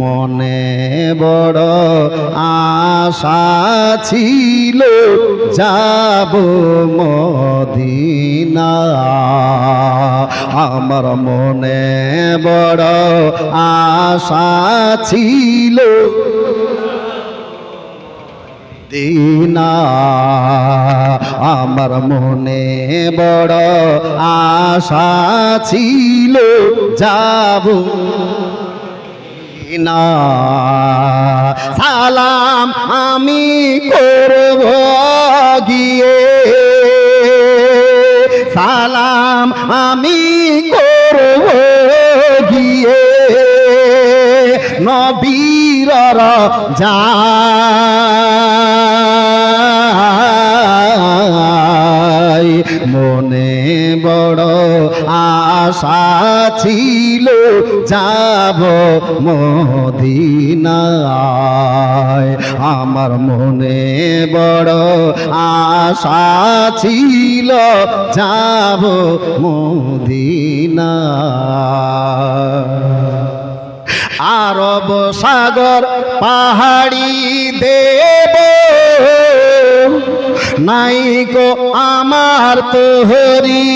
মনে বড় আশা ছিল, যাব মদিনা। আমার মনে বড় আশা ছিল দিনা আমার মনে বড় আশা ছিল, যাব না। সালাম আমি করব গিয়ে। সালাম আমি করব গিয়ে। নবীর যাই মনে বড় আশা ছিল, যাব মদিনায়। আমার মনে বড় আশা ছিল, যাব মদিনায়। আরব সাগর পাহাড়ি দেব নাইকো আমার তোহরি।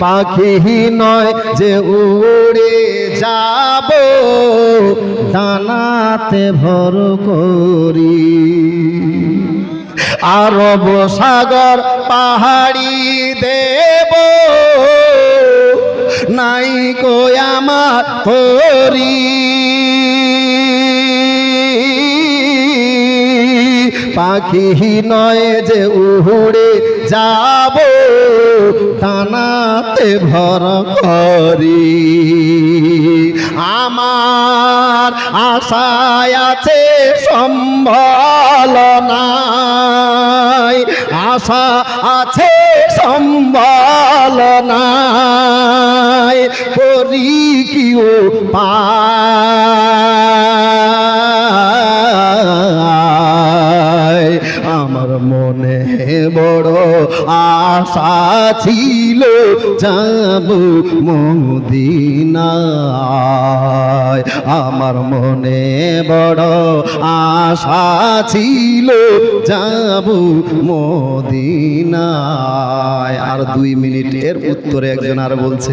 পাখি নয় যে উড়ে যাব, দানাতে ভর করি। আরব সাগর পাহাড়ি দেব, নাই কোয়ামা হরি পাখি নয় যে উহুড়ে যাব টানাতে ভর করি। আমার আশায় আছে সম্বল নাই। আশা আছে সম্বল নাই। করি কিও পায়। মনে বড় আশা ছিল যাব মদিনায়। আমার মনে বড় আশা ছিল যাব মদিনায়। আর দুই মিনিটের উত্তরে একজন আর বলছে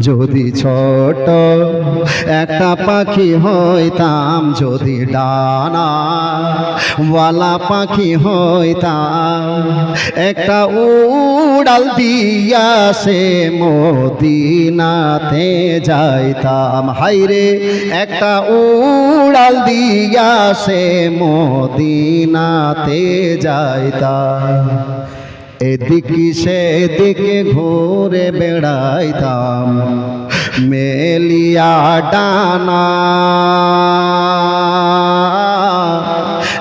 যদি ছোট একটা পাখি হইতাম, যদি ডানা ওয়ালা পাখি হইতাম, একটা উড়াল দিয়া সে মদিনাতে যাইতাম। হাইরে একটা উড়াল দিয়া সে মদিনাতে যাইতাম। এদিকে সেদিকে ঘুরে বেড়াইতাম। মেলিয়া ডানা।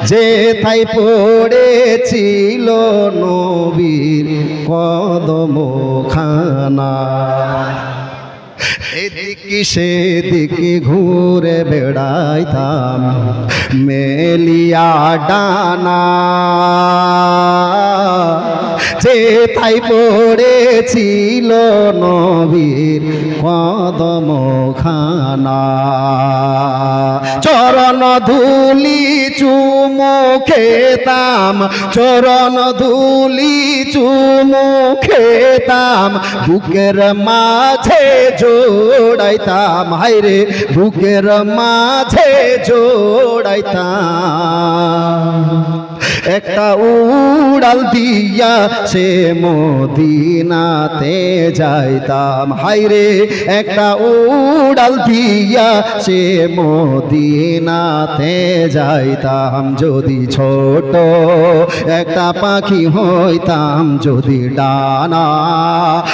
যে তাই পড়েছিল নবীর কদম খানা এদিকে সেদিকে ঘুরে বেড়াইতাম। মেলিয়া ডানা। যে তাই পড়েছিল নবীর কদম খানা চরণ ধুলি চুমু খেতাম চরণ ধুলি চুমু খেতাম বুকের মাঝে জোড়াইতাম। হাইরে বুকের মাঝে জোড়াইতাম। একটা উড়াল দিয়া সে মদিনাতে যাইতাম। হাইরে একটা উড়াল দিয়া সে মদিনাতে যাইতাম। যদি ছোট একটা পাখি হইতাম, যদি ডানা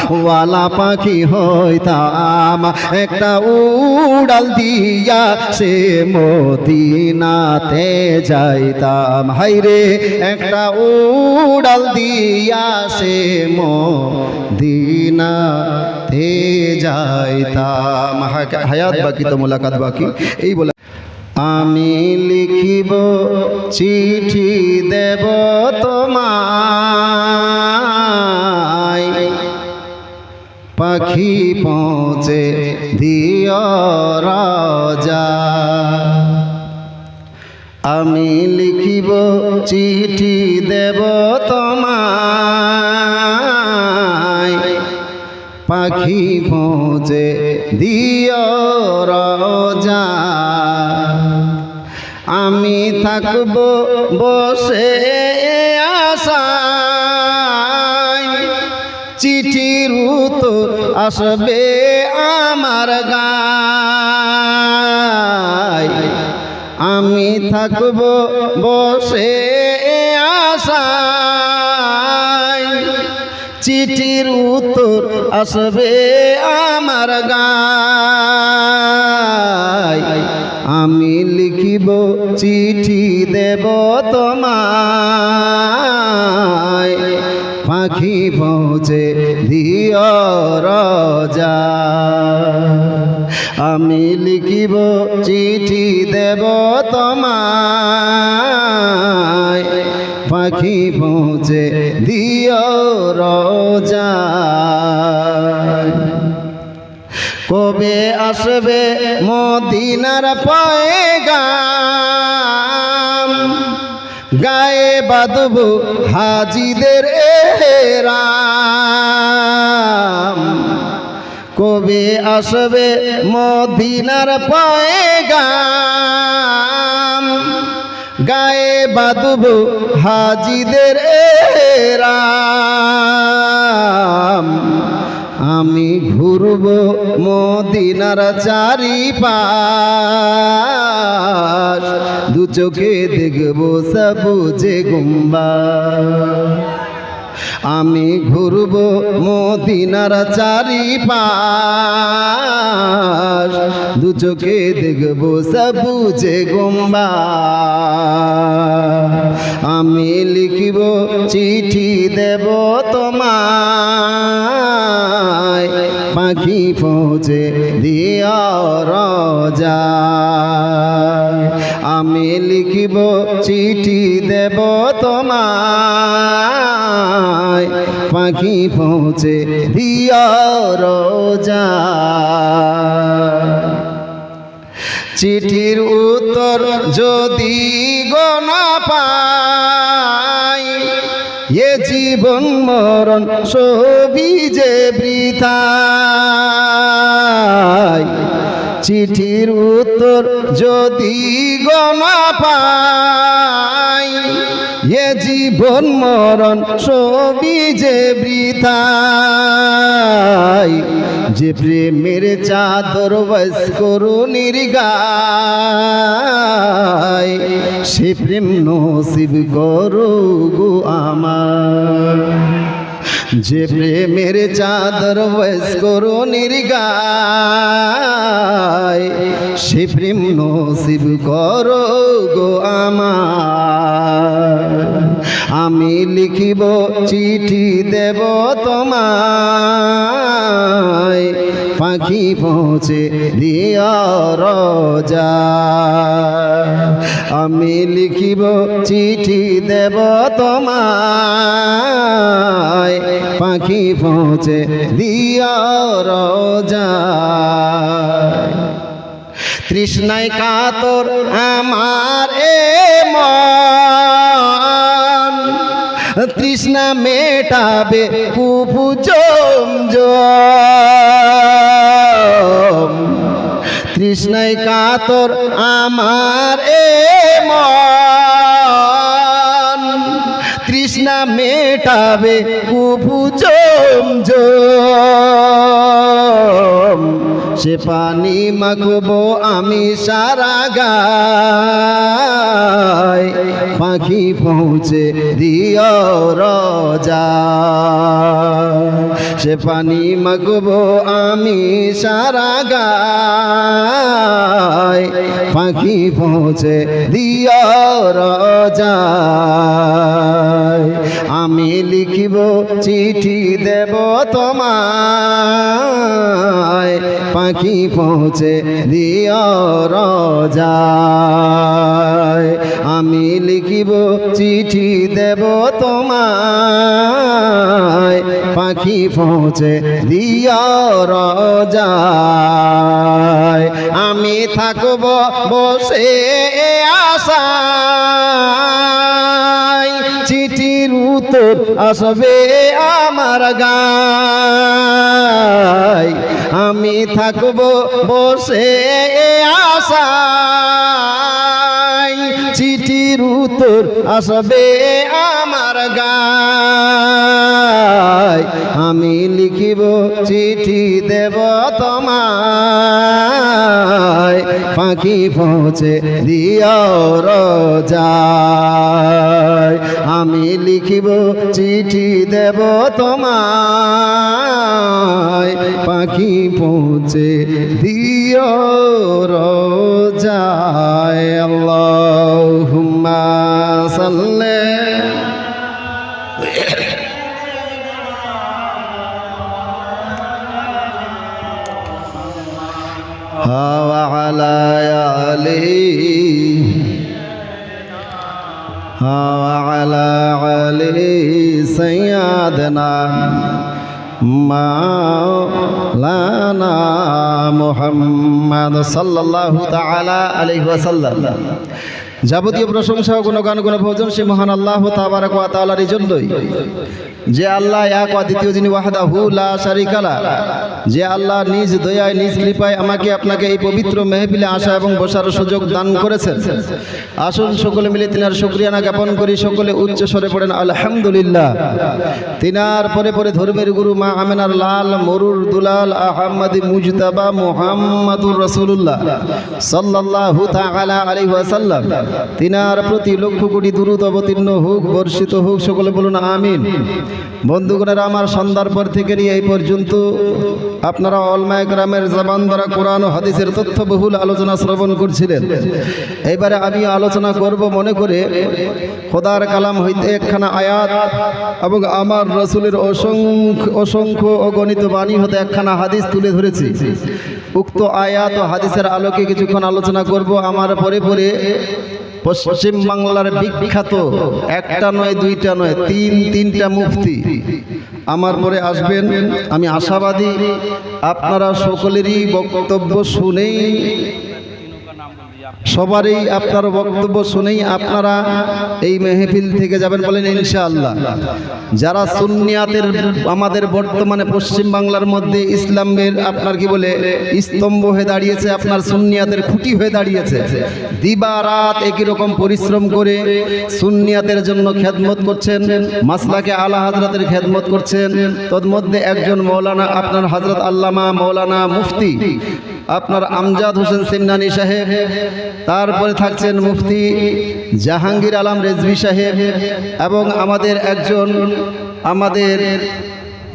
ওয়ালা পাখি হইতাম, একটা উড়াল দিয়া সে মদিনাতে যাইতাম। হাইরে একটা উড়াল দিয়া সে মদিনা তে যাইতাম হায়াত বাকি তো মোলাকাত বাকি। এই বলে, আমি লিখিব চিঠি দেব তোমায়। পাখি পৌঁছে দিয় রাজা। আমি চিঠি দেব তোমায়। পাখি পৌঁছে দিয় রাজা। আমি থাকব বসে আশায়। চিঠির উত্তর আসবে আমার গায়। আমি থাকব বসে উত্তর আসবে আমার গায়। আমি লিখিব চিঠি দেব তোমায়। পাখি পৌঁছে দিয় রাজা। আমি লিখিব চিঠি দেব তোমায়। পাখি কবে আসবে মদিনার পয়গাম? গায়ে বাঁধব হাজিদের এরাম কবে আসবে মদিনার পয়গাম? গায়ে বাঁধব হাজিদের এরাম আমি ঘুরব মদিনার চারি পাশ দু চোখে দেখব সবুজে গুম্বা। আমি ঘুরব মদিনার চারি পাশ দু চোখে দেখব সবুজে গুম্বা। আমি লিখিব চিঠি দেব তোমায় পাখি পৌঁছে দিয়া রজা। আমি লিখিব চিঠি দেব তোমায়, পাখি পৌঁছে দিয়া রোজা। চিঠির উত্তর যদি গনা এ জীবন মরণ সবই যে বৃথা চিঠির উত্তর যদি গনা পাই এ জীবন মরণ সবই যে বৃথাই। যে প্রেমের চাদর বস করুনির গায় সে প্রেম নসিব করো গো আমার। যে প্রেমের চাদর বস করুনির গায় সে প্রেম নসিব করো গো আমার। আমি লিখিব চিঠি দেব তোমায়। পাখি পৌঁছে দিয়া রজা। আমি লিখিব চিঠি দেব তোমায়। পাখি পৌঁছে দিয়া রজা। তৃষ্ণায় কাতর আমার এ মন। তৃষ্ণা মেটাবে কুপু জম তৃষ্ণায় কাতর আমার এ মন। তৃষ্ণা মেটাবে কুপু জম। সে পানি মাখবো আমি সারা গায়। পাখি পৌঁছে দিও রজা। সে পানি মাখবো আমি সারা গায়। পাখি পৌঁছে দিও রোজায় আমি লিখিব চিঠি দেব তোমায়। পাখি পৌঁছে দিও রোজায়। আমি লিখিব চিঠি দেব তোমায়। পাখি পৌঁছে দিও রোজায়। আমি থাকব বসে চিঠির উত্তর আসবে আমার গায় আমি থাকব বসে আসাই চিঠির উত্তর আসবে আমার গায় আমি লিখিব চিঠি পাখি পৌঁছে দিও রোজায়। আমি লিখিব চিঠি দেব তোমায় পাখি পৌঁছে দিও রোজায়। আল্লাহুম্মা সাল্লি। وعلى آله وعلى آله سيدنا মালানা মোহাম্মদ সাল্লাল্লাহু তাআলা আলাইহি ওয়াসাল্লাম যাবতীয় প্রশংসা ও গুণগান গুণ ভোজন সে মহান আল্লাহ তাবারক ওয়া জন্যই যে আল্লাহ এক ও দ্বিতীয় যিনি ওয়াহদাহু লা শারিকা লা, যে আল্লাহ নিজ দয়ায়, নিজ কৃপায় আমাকে আপনাকে এই পবিত্র মেহফিলে আসা এবং বসার সুযোগ দান করেছেন। আসুন সকলে মিলে তিনার শুকরিয়া না জ্ঞাপন করি। সকলে উচ্চ স্বরে পড়েন, আলহামদুলিল্লাহ। তিনার পরে পরে ধর্মের গুরু মা আমেনার লাল, মরুর দুলাল আহমদ মুজতাবা মুহাম্মাদুর রাসূলুল্লাহ সাল্লাল্লাহু তাআলা আলাইহি ওয়াসাল্লাম। তিনার প্রতি লক্ষ কোটি দুরূদ অবতীর্ণ হোক, বর্ষিত হোক, সকলে বলুন আমিন। বন্ধুগণেরা, আমার সন্ধ্যার পর থেকে নিয়ে এই পর্যন্ত আপনারা অলমায় গ্রামের জবান দ্বারা কোরআন ও হাদিসের তথ্য বহুল আলোচনা শ্রবণ করছিলেন। এবারে আমি আলোচনা করব মনে করে খোদার কালাম হইতে একখানা আয়াত এবং আমার রসুলের অসংখ্য অসংখ্য অগণিত বাণী হতে একখানা হাদিস তুলে ধরেছি। উক্ত আয়াত ও হাদিসের আলোকে কিছুক্ষণ আলোচনা করব। আমার পরে পরে পশ্চিম বাংলার বিখ্যাত একটা নয়, দুইটা নয়, তিন, তিনটা মুফতি। আমার পরে আসবেন, আমি আশাবাদী, আপনারা সকলেরই বক্তব্য শুনেই সবারই আপনার বক্তব্য শুনেই আপনারা এই মেহফিল থেকে যাবেন বলেন ইনশাআল্লাহ। যারা সুন্নিয়াতের আমাদের বর্তমানে পশ্চিম বাংলার মধ্যে ইসলামের আপনার কি বলে স্তম্ভ হয়ে দাঁড়িয়েছে, আপনার সুন্নিয়াতের খুঁটি হয়ে দাঁড়িয়েছে, দিবা রাত একই রকম পরিশ্রম করে সুন্নিয়াতের জন্য খেদমত করছেন, মাসলাকে আলা হাজরাতের খেদমত করছেন, তন্মধ্যে একজন মৌলানা, আপনার হজরত আল্লামা মৌলানা মুফতি আপনার আমজাদ হোসেন সিমনানি সাহেব, তারপরে থাকছেন মুফতি জাহাঙ্গীর আলম রেজভি সাহেব এবং আমাদের একজন আমাদের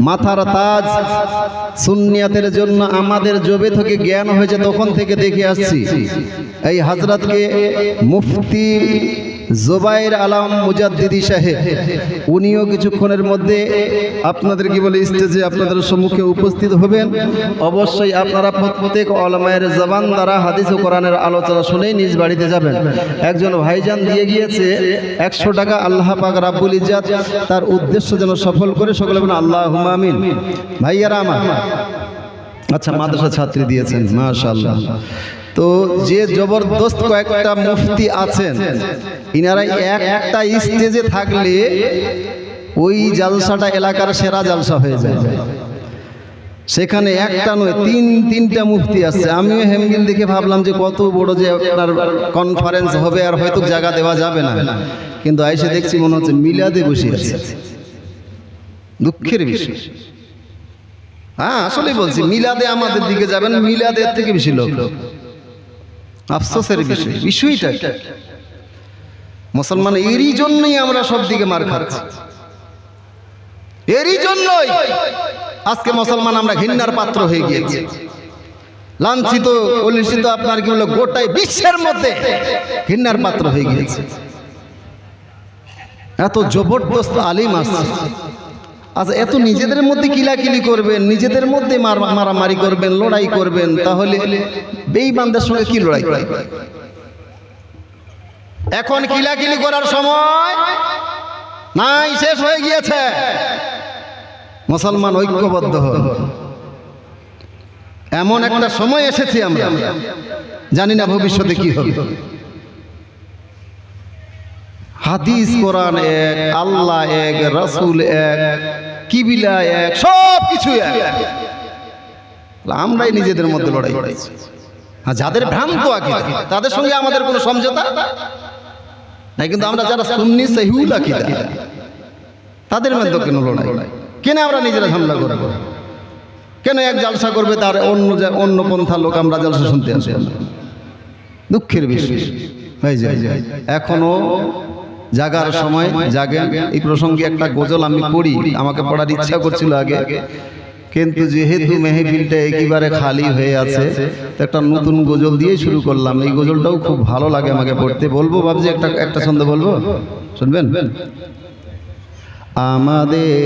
মাথার তাজ সুন্নিয়াতের জন্য আমাদের জবে থেকে জ্ঞান হয়েছে, তখন থেকে দেখে আসছি। এই হাজরাতকে মুফতি জোবাইর আলম মুজাদ্দিদি সাহেব, উনিও কিছুক্ষণের মধ্যে আপনাদের কি বলে স্টেজে আপনাদের সম্মুখে উপস্থিত হবেন। অবশ্যই আপনারা প্রত্যেক অলমায়ের জবান দ্বারা হাদিস ও কোরআনের আলোচনা শুনেই নিজ বাড়িতে যাবেন। একজন ভাইজান দিয়ে গিয়েছে, একশো টাকা আল্লাহ পাক রাব্বুল ইজাত তার উদ্দেশ্য যেন সফল করে, সকলে বলেন আল্লাহ আমিন। ভাইয়ারা আমার। আচ্ছা মাদ্রাসা ছাত্রী দিয়েছেন, মাশাআল্লাহ। তো যে জবরদস্ত কয়েকটা মুফতি আছেন, ইনারা একটা স্টেজে থাকলে ওই জালসাটা এলাকার সেরা জালসা হয়ে যায়। সেখানে একটা নয়, তিন তিনটা মুফতি আসছে আমিও হেমগিল দেখে ভাবলাম যে কত বড় যে আপনার কনফারেন্স হবে আর হয়তো জায়গা দেওয়া যাবে না। কিন্তু আইসে দেখছি মনে হচ্ছে মিলাদে বসে আছে। দুঃখের বিষয়। হ্যাঁ আসলেই বলছি, মিলাদে আমাদের দিকে যাবেন মিলাদের থেকে বেশি লোক। আফসোসের বিষয় বিষয়টা মুসলমান এরই জন্যই আমরা সব দিকে মার খাচ্ছি। এরই জন্যই আজকে মুসলমান আমরা ঘৃণার পাত্র হয়ে গিয়েছি। লাঞ্ছিত কলুষিত আপনার কি হলো গোটাই বিশ্বের মধ্যে ঘৃণার পাত্র হয়ে গিয়েছে। এত জবরদস্ত আলিম আসছে। আচ্ছা এত নিজেদের মধ্যে কিলাকিলি করবেন, নিজেদের মধ্যে মার- মারামারি করবেন, লড়াই করবেন, তাহলে বেইমানদের সঙ্গে কি লড়াই এখন কিলাকিলি করার সময় নাই, শেষ হয়ে গিয়েছে। মুসলমান ঐক্যবদ্ধ হন। এমন একটা সময় এসেছি আমরা। জানি না ভবিষ্যতে কি হবে। হাদিস কোরআন এক, আল্লাহ এক, রাসূল এক, কিবিলা এক সব কিছু এক আমরাই নিজেদের মধ্যে লড়াই করেছি। যাদের ভ্রান্ত আকিদা, তাদের সঙ্গে আমাদের কোনো সমঝোতা নাই, কিন্তু আমরা যারা সুন্নি সহিউল আকিদা, তাদের মধ্যে কেন লড়াই? কেন আমরা নিজেরা ঝামেলা করব? কেন এক জালসা করবে তার অন্য অন্য পন্থা লোক আমরা জালসা শুনতে আসব না? দুঃখের বিষয়। হয়ে যায়। এখনও জাগার সময় জাগেন। এই প্রসঙ্গে একটা গজল আমি পড়ি আমাকে পড়ার ইচ্ছা করছিল আগে। কিন্তু যেহেতু মেহফিলটা একেবারে খালি হয়ে আছে তো একটা নতুন গজল দিয়ে শুরু করলাম। এই গজলটাও খুব ভালো লাগে আমাকে পড়তে। বলব ভাবছি একটা একটা ছন্দ বলব? শুনবেন? আমাদের